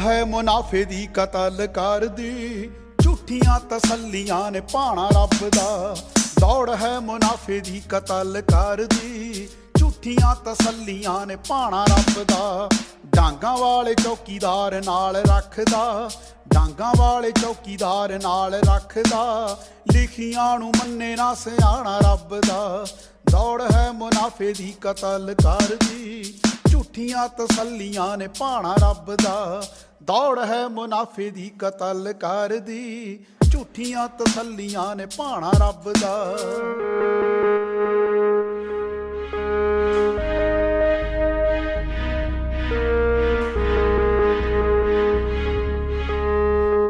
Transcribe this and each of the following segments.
ਹੈ ਮੁਨਾਫੇ ਦੀ ਕਤਲ ਕਰਦੀ। ਝੂਠੀਆਂ ਤਸੱਲੀਆਂ ਨੇ ਪਾਣਾ ਰੱਬ ਦਾ। ਦੌੜ ਹੈ ਮੁਨਾਫੇ ਦੀ ਕਤਲ ਕਰਦੀ। ਝੂਠੀਆਂ ਤਸੱਲੀਆਂ ਨੇ ਪਾਣਾ ਰੱਬ ਦਾ। ਡਾਂਗਾ ਵਾਲੇ ਚੌਕੀਦਾਰ ਨਾਲ ਰੱਖਦਾ। ਡਾਂਗਾ ਵਾਲੇ ਚੌਕੀਦਾਰ ਨਾਲ ਰੱਖਦਾ। ਲਿਖੀਆਂ ਨੂੰ ਮੰਨੇ ਨਾ ਸਿਆਣਾ ਰੱਬ ਦਾ। ਦੌੜ ਹੈ ਮੁਨਾਫੇ ਦੀ ਕਤਲ ਕਰਦੀ। ਝੂਠੀਆਂ ਤਸੱਲੀਆਂ ਨੇ ਪਾਣਾ ਰੱਬ ਦਾ। ਦੌੜ ਹੈ ਮੁਨਾਫੇ ਦੀ ਕਤਲ ਕਰਦੀ। ਝੂਠੀਆਂ ਤਸੱਲੀਆਂ ਨੇ ਪਾਣਾ ਰੱਬ ਦਾ।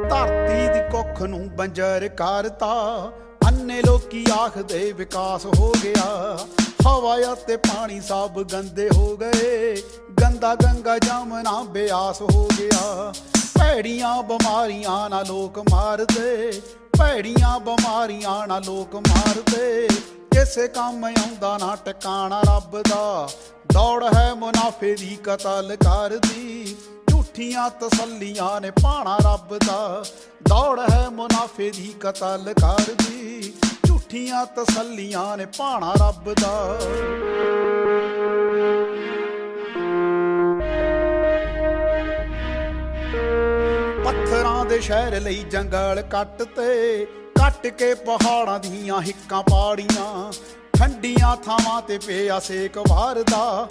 ਧਰਤੀ ਦੀ ਕੁੱਖ ਨੂੰ ਬੰਜਰ ਕਰਤਾ। ਅੰਨੇ ਲੋਕੀ ਆਖਦੇ ਵਿਕਾਸ ਹੋ ਗਿਆ। ਹਵਾ ਅਤੇ ਪਾਣੀ ਸਭ ਗੰਦੇ ਹੋ ਗਏ। ਗੰਦਾ ਗੰਗਾ ਜਮਨਾ ਬਿਆਸ ਹੋ ਗਿਆ। ਭੈੜੀਆਂ ਬਿਮਾਰੀਆਂ ਨਾਲ ਲੋਕ ਮਾਰਦੇ। ਭੈੜੀਆਂ ਬਿਮਾਰੀਆਂ ਨਾਲ ਲੋਕ ਮਾਰਦੇ। ਕਿਸੇ ਕੰਮ ਆਉਂਦਾ ਨਾ ਟਿਕਾਣਾ ਰੱਬ ਦਾ। ਦੌੜ ਹੈ ਮੁਨਾਫੇ ਦੀ ਕਤਲ ਕਰਦੀ। ਝੂਠੀਆਂ ਤਸੱਲੀਆਂ ਨੇ ਪਾਣਾ ਰੱਬ ਦਾ। ਦੌੜ ਹੈ ਮੁਨਾਫੇ ਦੀ ਕਤਲ ਕਰਦੀ। ਝੂਠੀਆਂ ਤਸੱਲੀਆਂ ਨੇ ਪਾਣਾ ਰੱਬ ਦਾ। ਪੱਥਰਾਂ ਦੇ ਸ਼ਹਿਰ ਲਈ ਜੰਗਲ ਕੱਟ ਤੇ ਕੱਟ ਕੇ ਪਹਾੜਾਂ ਦੀਆਂ ਹਿੱਕਾਂ ਪਾੜੀਆਂ। ਠੰਡੀਆਂ ਥਾਵਾਂ ਤੇ ਪਿਆ ਸੇਕ ਵਾਰਦਾ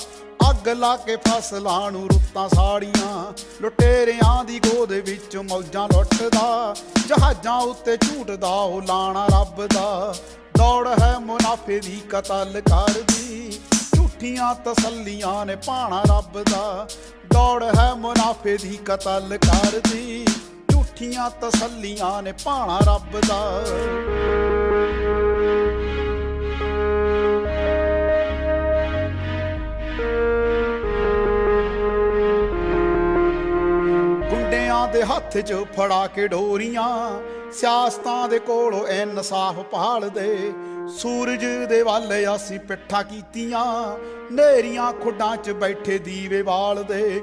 ਅੱਗ ਲਾ ਕੇ ਫਸਲਾਂ ਨੂੰ ਰੁੱਤਾਂ ਸਾੜੀਆਂ। ਲੁਟੇਰਿਆਂ ਦੀ ਗੋਦ ਵਿੱਚ ਮੌਜਾਂ ਲੁੱਟਦਾ। ਜਹਾਜ਼ਾਂ ਉੱਤੇ ਝੂਟਦਾ, ਉਹ ਲਾਣਾ ਰੱਬ ਦਾ ਦੌੜ ਹੈ ਮੁਨਾਫੇ ਦੀ, ਕਤਲ ਕਰਦੀ। ਝੂਠੀਆਂ ਤਸੱਲੀਆਂ ਨੇ ਪਾਣਾ ਰੱਬ ਦਾ ਦੌੜ ਹੈ ਮੁਨਾਫੇ ਦੀ, ਕਤਲ ਕਰਦੀ। ਝੂਠੀਆਂ ਤਸੱਲੀਆਂ ਨੇ ਪਾਣਾ ਰੱਬ ਦਾ ਦੇ ਹੱਥ 'ਚ ਫੜਾ ਕੇ ਡੋਰੀਆਂ, ਸਿਆਸਤਾਂ ਦੇ ਕੋਲੋਂ ਇਨਸਾਫ ਭਾਲਦੇ। ਸੂਰਜ ਦੇ ਵੱਲ ਅਸੀਂ ਪਿੱਠਾ ਕੀਤੀਆਂ, ਨੇਰੀਆਂ ਖੁੱਡਾਂ 'ਚ ਬੈਠੇ ਦੀਵੇ ਬਾਲਦੇ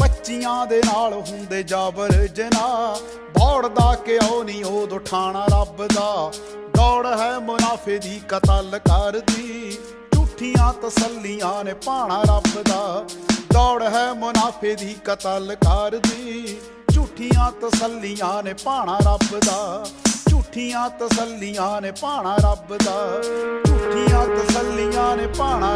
ਬੱਚੀਆਂ ਦੇ ਨਾਲ ਹੁੰਦੇ ਜਾਬਰ ਜਨਾ ਦੌੜਦਾ ਕਿਉਂ ਨਹੀਂ ਉਹ ਉਠਾਣਾ ਰੱਬ ਦਾ? ਦੌੜ ਹੈ ਮੁਨਾਫੇ ਦੀ ਕਤਲ ਕਰਦੀ, ਝੂਠੀਆਂ ਤਸੱਲੀਆਂ ਨੇ ਪਾਣਾ ਰੱਬ ਦਾ। ਦੌੜ ਹੈ ਮੁਨਾਫੇ ਦੀ ਕਤਲ ਕਰਦੀ ਝੂਠੀਆਂ ਤਸੱਲੀਆਂ ਨੇ ਪਾਣਾ ਰੱਬ ਦਾ। ਝੂਠੀਆਂ ਤਸੱਲੀਆਂ ਨੇ ਪਾਣਾ ਰੱਬ ਦਾ। ਝੂਠੀਆਂ ਤਸੱਲੀਆਂ ਨੇ ਪਾਣਾ